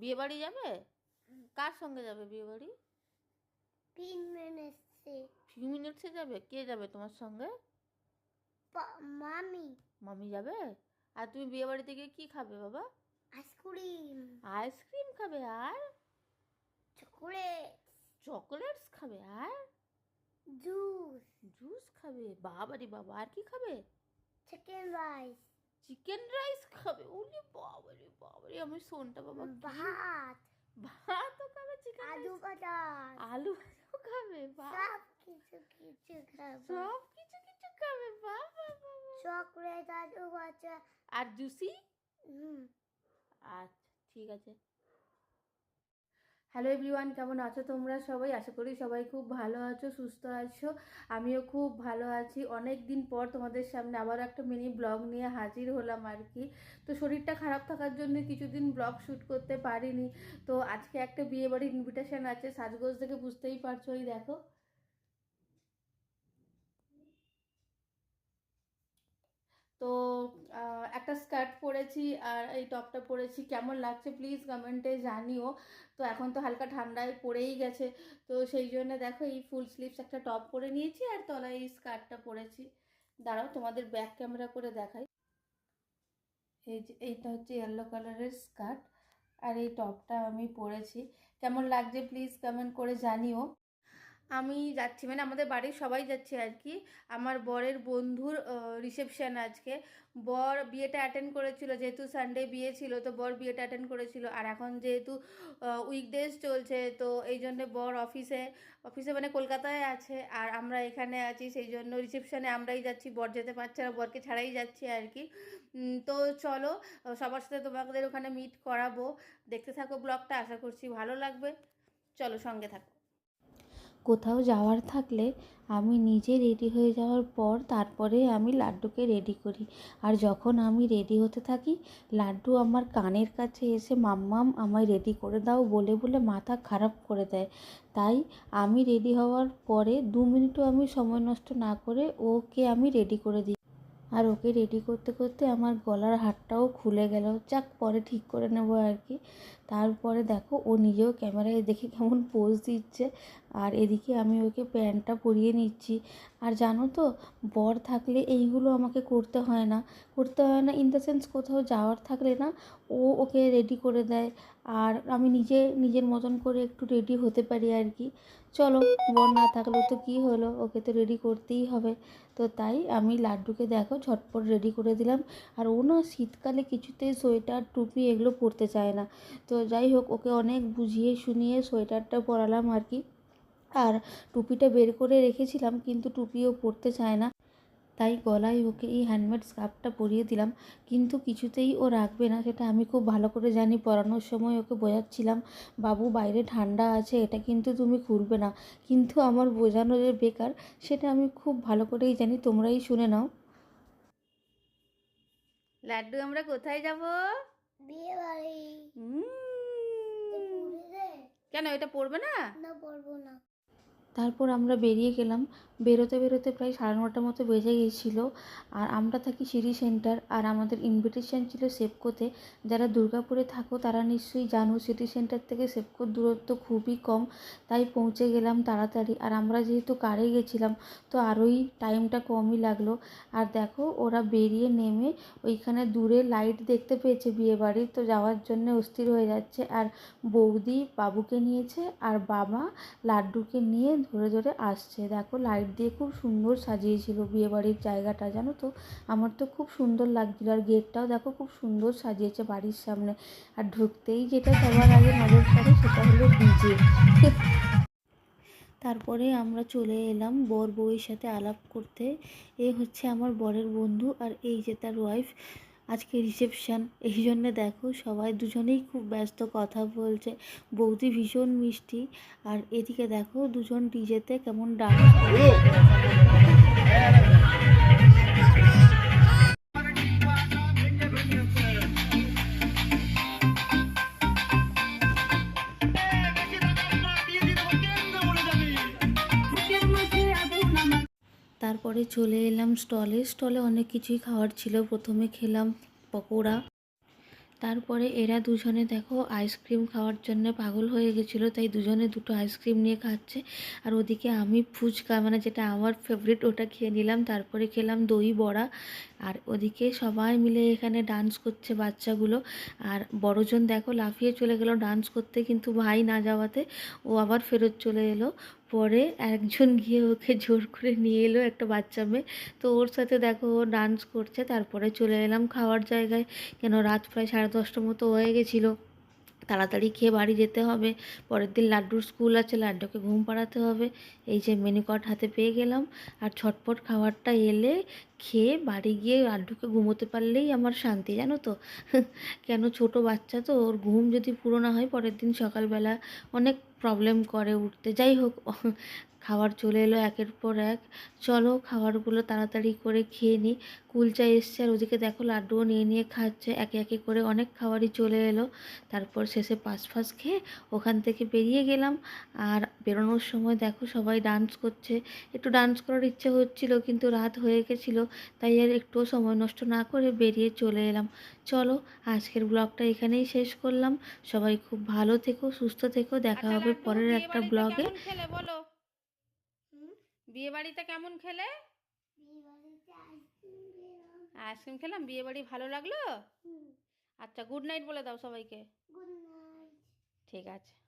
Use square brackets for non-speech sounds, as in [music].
বিয়ে বাড়ি যাবে কার সঙ্গে যাবে বিয়ে বাড়ি ফিউ মিনিটসে যাবে? কে যাবে তোমার সঙ্গে? মামি। মামি যাবে? আর তুমি বিয়ে বাড়িতে গিয়ে কী খাবে বাবা? আইসক্রিম। আইসক্রিম খাবে আর? চকলেট চকলেটস খাবে আর? জুস। জুস খাবে? বাবারে বাবা আর কি খাবে? Chicken rice. চিকেন রাইস খাবে? ওরে বাবারে বাবারে আমি শোনটা বাবা কি- ভাত। ভাতও খাবে চিকেন আলু বাটার আলু ভাজাও খাবে? সব কিছু কিছু খাবে। সব কিছু কিছু খাবে? বাবা বাবা চকলেট আলু ভাজা। আর জুসি? হুম। আচ্ছা ঠিক আছে। হ্যালো এভরিওয়ান কেমন আছো তোমরা সবাই? আশা করি সবাই খুব ভালো আছো, সুস্থ আছো। আমিও খুব ভালো আছি। অনেক দিন পর তোমাদের সামনে আবার একটা মিনি ব্লগ নিয়ে হাজির হলাম আর কি। তো শরীরটা খারাপ থাকার জন্য কিছুদিন ব্লগ শ্যুট করতে পারিনি। তো আজকে একটা বিয়ে বাড়ির ইনভিটেশন আছে, সাজগোজ থেকে বুঝতেই পারছ ওই দেখো। তো একটা স্কার্ট পরেছি আর এই টপটা পরেছি। কেমন লাগছে প্লিজ কমেন্টে জানিও। তো এখন তো হালকা ঠান্ডায় পড়েই গেছে। তো সেই জন্য দেখো এই ফুল স্লিভস একটা টপ পরে নিয়েছি আর তলায় এই স্কার্টটা পরেছি। দাঁড়াও, তোমাদের ব্যাক ক্যামেরা করে দেখাই। এই যে, এইটা হচ্ছে ইয়েলো কালারের স্কার্ট। আর এই টপটা আমি পরেছি। কেমন লাগছে প্লিজ কমেন্ট করে জানিও। আমি যাচ্ছি মানে আমাদের বাড়ির সবাই যাচ্ছে আর কি। আমার বরের বন্ধুর রিসেপশন আজকে। বর বিয়েটা অ্যাটেন্ড করেছিল, যেহেতু সানডে বিয়ে ছিল, তো বর বিয়েটা অ্যাটেন্ড করেছিল। আর এখন যেহেতু উইকডেজ চলছে, তো এই জন্যে বর অফিসে অফিসে মানে কলকাতায় আছে। আর আমরা এখানে আছি, সেই জন্য রিসেপশানে আমরাই যাচ্ছি। বর যেতে পারছে না, বরকে ছাড়াই যাচ্ছি আর কি। তো চলো সবার সাথে তোমাদের ওখানে মিট করাবো। দেখতে থাকো ব্লগটা আশা করছি ভালো লাগবে। চলো সঙ্গে থাকো। কোথাও যাওয়ার থাকলে আমি নিজে রেডি হয়ে যাওয়ার পর তারপরে আমি লাড্ডুকে রেডি করি। আর যখন আমি রেডি হতে থাকি, লাড্ডু আমার কানের কাছে এসে, মাম্মাম, আমায় রেডি করে দাও বলে বলে মাথা খারাপ করে দেয়। তাই আমি রেডি হওয়ার পরে দু মিনিটও আমি সময় নষ্ট না করে ওকে আমি রেডি করে দিই। আর ওকে রেডি করতে করতে আমার গলার হারটাও খুলে গেল। যাক, পরে ঠিক করে নেব আর কি। তারপরে দেখো, ও নিজেও ক্যামেরায় দেখে কেমন পোজ দিচ্ছে। আর এদিকে আমি ওকে প্যান্টটা পরিয়ে নিচ্ছি। আর জানো তো, বর থাকলে এইগুলো আমাকে করতে হয় না। করতে হয় না ইন দ্য সেন্স কোথাও যাওয়ার থাকলে না, ও ওকে রেডি করে দেয়। আর আমি নিজে, নিজের মতন করে একটু রেডি হতে পারি আর কি। চলো, বর না থাকলেও তো কী হলো? ওকে তো রেডি করতেই হবে। তো তাই আমি লাড্ডুকে দেখো, ঝটপট রেডি করে দিলাম। আর ও না শীতকালে কিছুতেই সোয়েটার, টুপি এগুলো পরতে চায় না। তো যাই হোক, ওকে অনেক বুঝিয়ে শুনিয়ে সোয়েটারটা পরালাম আর কি। আর টুপিটা বের করে রেখেছিলাম কিন্তু টুপিও পরতে চায় না। তাই গলায় ওকে এই হ্যান্ডমেড স্কার্ফটা পরিয়ে দিলাম কিন্তু কিছুতেই ও রাখবে না সেটা আমি খুব ভালো করে জানি। পরানোর সময় ওকে বোঝাচ্ছিলাম বাবু বাইরে ঠান্ডা আছে এটা কিন্তু তুমি খুলবে না। কিন্তু আমার বোঝানো যে বেকার সেটা আমি খুব ভালো করেই জানি তোমরাই শুনে নাও। লাড্ডু আমরা কোথায় যাব? বিয়ে বাড়ি কেন এটা পড়বে না? না বলব না। তারপর আমরা বেরিয়ে গেলাম। বেরোতে বেরোতে প্রায় সাড়ে নটার মতো বেজে গিয়েছিল। আর আমরা থাকি সিটি সেন্টার। আর আমাদের ইনভিটেশন ছিল সেপকোতে যারা দুর্গাপুরে থাকো, তারা নিশ্চয়ই জানো সিটি সেন্টার থেকে সেপকোর দূরত্ব খুবই কম। তাই পৌঁছে গেলাম তাড়াতাড়ি। আর আমরা যেহেতু কারে গেছিলাম, তো আরোই টাইমটা কমই লাগল। আর দেখো, ওরা বেরিয়ে নেমে ওইখানে দূরে লাইট দেখতে পেয়েছে বিয়ে বাড়ির তো যাওয়ার জন্য অস্থির হয়ে যাচ্ছে। আর বৌদি বাবুকে নিয়েছে, আর বাবা লাড্ডুকে নিয়ে ধরে ধরে আসছে। দেখো লাইট দিয়ে খুব সুন্দর সাজিয়েছিল বিয়েবাড়ির জায়গাটা, জানো তো? আমার তো খুব সুন্দর লাগছিল। আর গেটটাও দেখো, খুব সুন্দর সাজিয়েছে বাড়ির সামনে। আর ঢুকতেই যেটা সবার আগে নজর পড়ে সেটা হলো ডিজে তারপরে আমরা চলে এলাম বর বউয়ের সাথে আলাপ করতে। এ হচ্ছে আমার বরের বন্ধু আর এই যে তার ওয়াইফ আজকে রিসেপশান এই জন্য দেখো সবাই দুজনেই খুব ব্যস্ত কথা বলছে। বৌদি ভীষণ মিষ্টি, আর এদিকে দেখো দুজন ডিজেতে কেমন ডান্স তারপরে চলে এলাম স্টলে। স্টলে অনেক কিছুই খাওয়ার ছিল। প্রথমে খেলাম পকোড়া। তারপরে এরা দুজনে দেখো আইসক্রিম খাওয়ার জন্য পাগল হয়ে গেছিল, তাই দুজনে দুটো আইসক্রিম নিয়ে খাচ্ছে। আর ওদিকে আমি ফুচকা মানে যেটা আমার ফেভারিট ওটা খেয়ে নিলাম। তারপরে খেলাম দই বড়া। আর ওদিকে সবাই মিলে এখানে ডান্স করছে বাচ্চাগুলো। আর বড়জন দেখো লাফিয়ে চলে গেল ডান্স করতে, কিন্তু ভাই না যাওয়াতে ও আবার ফেরত চলে এলো। পরে একজন গিয়ে ওকে জোর করে নিয়ে এলো একটা বাচ্চা মেয়ে। তো ওর সাথে দেখো ও ডান্স করছে, তারপরে চলে এলাম খাওয়ার জায়গায়। কেন রাত প্রায় সাড়ে দশটার মতো হয়ে গেছিল। তাড়াতাড়ি খেয়ে বাড়ি যেতে হবে। পরের দিন লাড্ডুর স্কুল আছে, লাড্ডুকে ঘুম পাড়াতে হবে। এই যে মেনু কার্ড হাতে পেয়ে গেলাম। আর ছটপট খাবারটা এলে খেয়ে বাড়ি গিয়ে লাড্ডুকে ঘুমোতে পারলেই আমার শান্তি, জানো তো? [laughs] কেন ছোট বাচ্চা তো, ওর ঘুম যদি পুরো না হয়, পরের দিন সকালবেলা অনেক প্রবলেম করে উঠতে। যাই হোক খাবার চলে এলো একের পর এক। চলো খাবারগুলো তাড়াতাড়ি করে খেয়ে নিই কুলচা এসছে আর ওদিকে দেখো লাড্ডুও নিয়ে নিয়ে খাচ্ছে। একে একে করে অনেক খাবারই চলে এলো। তারপর শেষে পাঁচ ফাঁস খেয়ে ওখান থেকে বেরিয়ে গেলাম। আর বেরোনোর সময় দেখো সবাই ডান্স করছে। একটু ডান্স করার ইচ্ছে হচ্ছিল কিন্তু রাত হয়ে গেছিল। তাই আর একটুও সময় নষ্ট না করে বেরিয়ে চলে এলাম। চলো আজকের ব্লগটা এখানেই শেষ করলাম। সবাই খুব ভালো থেকো সুস্থ থেকো। দেখা আচ্ছা, হবে পরের একটা ব্লগে। বলো? বিয়ে বাড়িতে কেমন খেলে? আইসক্রিম খেলাম। বিয়ে বাড়ি ভালো লাগল? আচ্ছা গুড নাইট বলে দাও সবাইকে। ঠিক আছে।